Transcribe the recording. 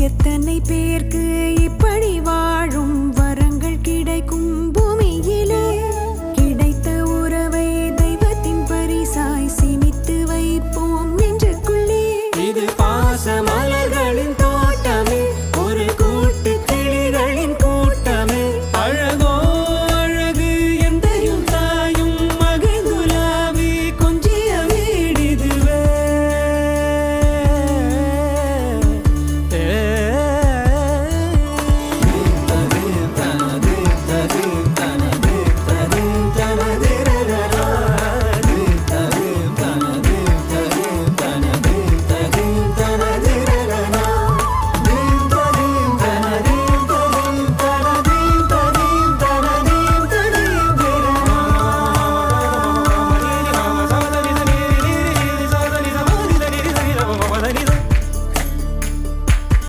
எத்தனை பேர்க்கு